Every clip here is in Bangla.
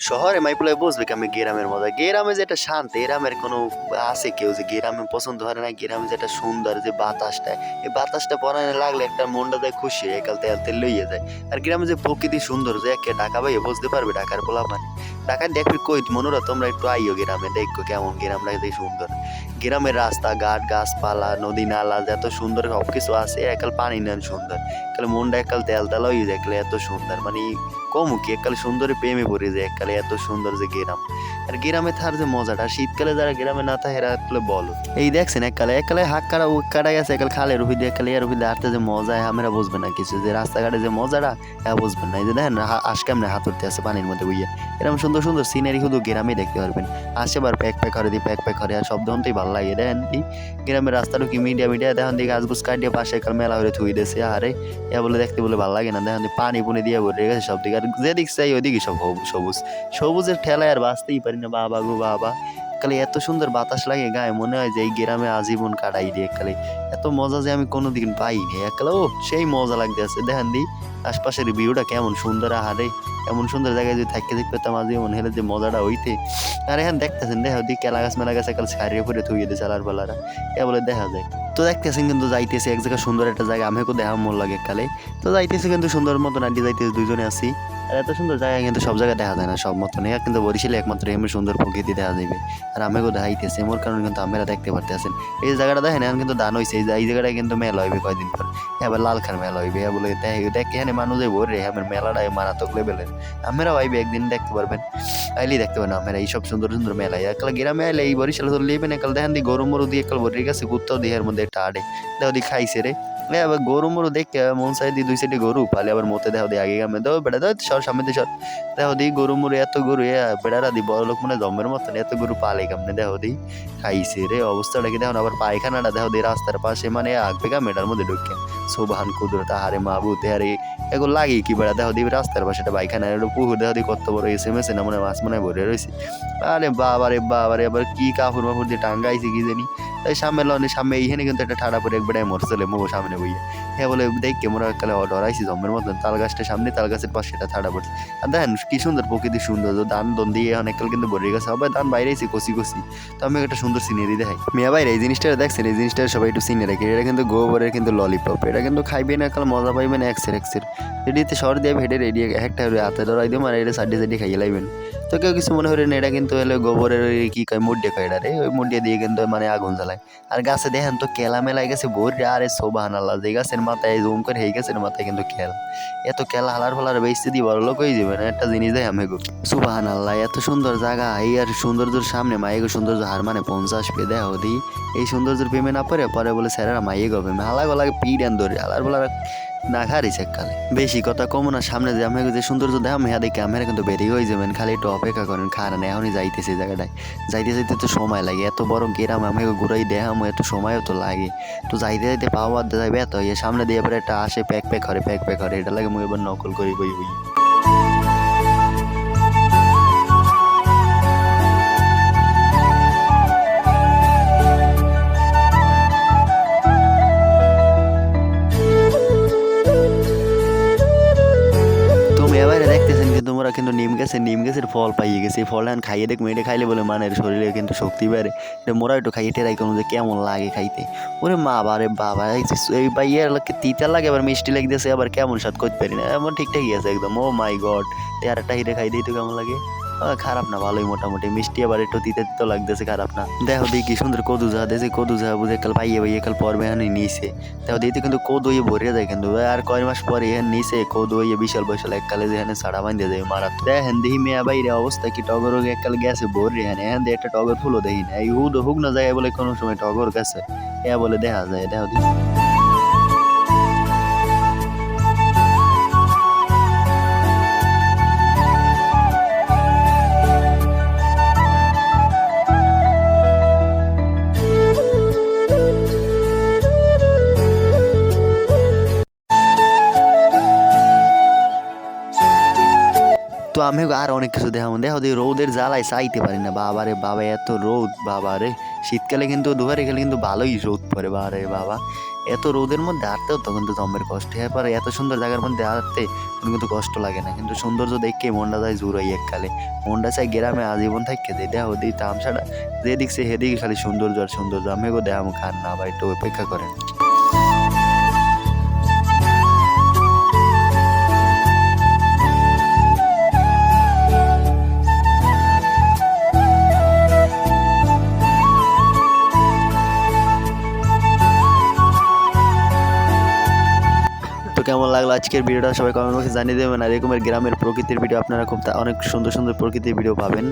শহরে মাইপুলে বুঝবে কি আমি গ্রামের মজা? গ্রামে যেটা শান্তি, গ্রামের কোনো আছে কেউ যে গ্রামে পছন্দ হয় না, গ্রামে যেটা সুন্দর যে বাতাসটা, এই বাতাসটা পরানে লাগলে একটা মনটা যায় খুশি একাল তেল তেল লইয়ে যায়। আর গ্রামে যে প্রকৃতি সুন্দর যে একে ঢাকা ভাইয়ে বুঝতে পারবে, ঢাকার পোলা মানে। ঢাকায় দেখবি কই মনোরা, তোমরা একটু আইও গ্রামে, দেখো কেমন গ্রাম লাগে সুন্দর। গ্রামের রাস্তাঘাট গাছপালা, নদী, নালা এত সুন্দর সব কিছু আছে, একাল পানি নেন সুন্দর। একাল মনটা একাল তেল তেল হয়ে একালে এত সুন্দর মানে কমু কি? একালে সুন্দরে প্রেমে পড়ে যায় একালে এত সুন্দর যে গ্রাম। আর গ্রামে থার যে মজাটা শীতকালে যারা গ্রামে না থাকে, এরা একলে বলো। এই দেখছেন, এককালে এককালে হাক কাটা উক কাটা গেছে একাল খালে রুহি দিয়ে একালে এর রুহি হাঁটতে যে মজা আমরা বুঝবে না কিছু। যে রাস্তাঘাটে যে মজাটা হ্যাঁ বুঝবেন না। এই যে দেখেন আশ কেমনে হাত উঠতে আছে পানির মধ্যে বুঝিয়ে এরকম সুন্দর সুন্দর সিনারি শুধু গ্রামে দেখতে পারবেন। আসে আশেবার প্যাক প্যাক করে দিই প্যাক প্যাক করে, আর শব্দ হতেই ভালো লাগে। দেখেন দি গ্রামের রাস্তাটা কি মিডিয়া মিডিয়া, দেখেন দিকে গাছগুছ কাটিয়ে পাশে একাল মেলা হয়ে থুই দিয়েছে। আরে এ বলে দেখতে বলে ভালো লাগে না। দেখেন পানি, পুনি দিয়ে ভরে গেছে সব দিকে। আর যেদিক চাই ওইদিকে সব সবুজ। সবুজের ঠেলায় আর বাঁচতেই পারি না, বাবা গো বাবা। কালে এত সুন্দর বাতাস লাগে গায়ে, মনে হয় যে এই গ্রামে আজীবন কাটাই দিয়ে কালে এত মজা যে আমি কোনোদিন পাইনি। এককালে ও, সেই মজা লাগতে আছে দেখেন দি, আশপাশের ভিউটা কেমন সুন্দর, আহারে। এমন সুন্দর জায়গায় যদি থাকতে দেখতে পেতাম আজীবন, হেলে যে মজাটা হইতে। আর এখন দেখতেছেন, দেখা দি, কেলা গাছ, মেলা গাছ, একাল ছাড়িয়ে পরে থুইয়ে দিয়ে চালার পালারা। এ বলে দেখা যায়। তো দেখতেছেন কিন্তু যাইতেছে, এক জায়গায় সুন্দর একটা জায়গা, আমাকেও দেখা মন লাগে কালে তো যাইতেছে কিন্তু সুন্দর মতন আড্ডি যাইতেছে দুজনে আছি। আর এত সুন্দর জায়গা কিন্তু সব জায়গায় দেখা যায় না, সব মতন এরা কিন্তু বরিশালে একমাত্র এমনি সুন্দর প্রকৃতি দেখা যাবে আর আমাকেও দেখাইতেছে, এমন কারণে কিন্তু আমরা দেখতে পারতেছেন। এই জায়গাটা দেখেন, এখন কিন্তু দান হয়েছে এই জায়গাটায় কিন্তু মেলা হইবে কয়দিন পর। এবার লালখান মেলা হইবে, এ বলে দেখ দেখ এখানে মানুষ ভোর রে আমার মেলাটাই মারাত্মক লেভেলের আমরা আইবে, একদিন দেখতে পারবেন। আইলেই দেখতে পারেন আমরা এই সব সুন্দর সুন্দর মেলা একাল গ্রামে আইলে এই বরিশালে তো লেবেন একাল দেখেন দি গরু মরু দিয়ে একাল ভরে গেছে কুত্তাও দিয়ে এর মধ্যে একটা আড়ে দেখো দি খাইছে রে এ আবার গরু মরু দেখে মন সাইড দি দুই সাইডে গরু পালে আবার মতে দেখো দি আগে গামে দাও বেড়া দাও সর সামনে দিয়ে সর দেখো দি গরু মরু এত গরু এ বেড়ারা দি বড় লোক মনে জমের মতন এত গরু পালে গামনে দেখো দি খাইছে রে অবস্থাটা কি দেখো আবার পায়খানাটা দেখো দি রাস্তার পাশে মানে আগবে গা মেটার মধ্যে ঢুকে সোবাহান কুদরত, আহারে মাহবুদ আরে এগুলো লাগে কি বেড়া? দেখো দি রাস্তার পাশে একটা পায়খানা একটা পুকুর দেখো দি কত বড় এসে মেসে না মনে মাছ মনে ভরে রয়েছে আরে বাবা রে বাবা রে আবার কি কাপড় মাপুর দিয়ে টাঙ্গাইছে কি জানি? তাই সামনে লনে, সামনে এইখানে কিন্তু একটা ঠাড়া পরে একবারে চলে মো সামনে বইয়ে। হ্যাঁ বলে, দেখে মোরা কালে ডরাইছি জম্মের মতন, তাল গাছটা সামনে, তাল গাছের পাশে এটা ঠাড়া পড়ছে। আর দেখেন কি সুন্দর প্রকৃতি সুন্দর ধান দন দিয়ে অনেক কাল কিন্তু ভরে গেছে। সবাই ধান বাইরেছি, কষি কষি। তো আমি একটা সুন্দর সিনারি দেখাই। মেয়া বাইরে এই জিনিসটা দেখছেন? এই জিনিসটা সবাই একটু সিনে রাখি এটা কিন্তু গোবরের কিন্তু ললিপপ এটা কিন্তু খাইবে না কাল মজা পাইবেন একসের একসের রেডিতে সর। দিয়ে ভেটে রেডি একটা হাতে ধরাই একদম আর এটা সাইডে সাইডে খাইয়ে লাইবেন। তো কেউ কিছু মনে করেন এটা কিন্তু হলো গোবরের ওই কি কয় মুড্ডে কয় এটা রে, ওই মুড্ডে দিয়ে কিন্তু মানে আগুন জ্বালায়। আর গাছে দেখেন তো কেলা মেলাই গেছে ভোর, আরে সোবাহান আল্লাহ যে গাছের মাথায় জুম করে এই গাছের মাথায় কিন্তু খেল। এত খেলা হালার ফালার বেচতে দিয়ে বড় লোক হয়ে যাবে না, একটা জিনিস দেয় আমি গো। সুবাহান এত সুন্দর জায়গা, এই আর সৌন্দর্যের সামনে মায়ের সৌন্দর্য হার মানে পঞ্চাশ পে দেয় ওদি এই সৌন্দর্যের প্রেমে না পরে পরে বলে, স্যারেরা মাইয়ে গবে হালা গলাকে পিড আন ধরে, হালার বলার না খারিছে কালে বেশি কথা কম না, সামনে যে আমি যে সৌন্দর্য আমি হ্যাঁ দেখে আমরা কিন্তু বেরিয়ে হয়ে যাবেন। খালি একটু অপেক্ষা করেন খারান এখনই যাইতেছে জায়গাটায়। যাইতে যাইতে তো সময় লাগে, এত বড় গেরাম আমি ঘুরাই দেখাম, এত সময়ও তো লাগে। তো যাইতে যাইতে পাওয়া যাবে এত সামনে দিয়ে এবার একটা আসে, প্যাক প্যাক করে, প্যাক প্যাক করে এটা লাগে মুই এবার নকল করি বই বই কিন্তু নিম গাছের ফল পাইয়ে গেছে। এই ফলটা এখন খাইয়ে দেখ, মেয়েটা খাইলে বলে মানের শরীরে কিন্তু শক্তি বেড়ে। এটা মোরা একটু খাইয়ে টেরাই কোনো যে, কেমন লাগে খাইতে? ওরে মা বারে বাবা, এই বাইয়ের লোককে তিতা লাগে, আবার মিষ্টি লাগতেছে, আবার কেমন স্বাদ করতে পারি না। এমন ঠিকঠাকই আছে একদম। ও মাই গড একটা হিরে খাই দিই তো কেমন লাগে? খারাপ না, ভালোই মোটামুটি। মিষ্টি আবার একটু তিতে তিতে লাগতেছে, খারাপ না। দেখো দেখি সুন্দর কদু যা দেশে কদু যা বুঝে কাল পাইয়ে পাইয়ে কাল পর্বে এখানে নিয়েছে দেখো দিতে কিন্তু কদু ইয়ে ভরে যায় কিন্তু, আর কয় মাস পরে এখানে নিচে কদু ইয়ে বিশাল বিশাল এককালে যেখানে সাড়া বাঁধে যায় মারা দেখেন দেখি মেয়া বাইরে অবস্থা কি টগর এককাল গেছে, ভরে এখানে এখান দিয়ে একটা টগর ফুলও দেখি না। এই হুদ হুক না যায় বলে কোনো সময় টগর গেছে। এ বলে দেখা যায় দেখো দেখি। তো আমি আর অনেক কিছু দেখাবো দেখো রোদের জ্বালায় চাইতে পারি না। বাবা রে বাবা, এত রোদ বাবা রে শীতকালে কিন্তু, দুপুরে গেলে কিন্তু ভালোই রোদ পড়ে বাবা রে বাবা। এত রোদের মধ্যে হাঁটতেও তো কিন্তু জম্মের কষ্ট। এরপর এত সুন্দর জায়গার মধ্যে হাঁটতে কোনো কিন্তু কষ্ট লাগে না। কিন্তু সৌন্দর্য দেখে মনটা যায় জুড়াই এককালে। মনটা চাই গ্রামে আজীবন থাকতে যে দেহ দিই তামসাটা যে দিকছে সেদিকে খালি সৌন্দর্য আর সৌন্দর্য। আমি গো দেখাম খান না বা একটু অপেক্ষা করেন লাগল আজকের ভিডিওটা, সবাই কমেন্ট বক্সে জানিয়ে দেবেন। আর এরকমের গ্রামের প্রকৃতির ভিডিও আপনারা খুব অনেক সুন্দর সুন্দর প্রকৃতির ভিডিও পাবেন।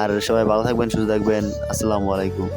আর সবাই ভালো থাকবেন, সুস্থ থাকবেন। আসসালামু আলাইকুম।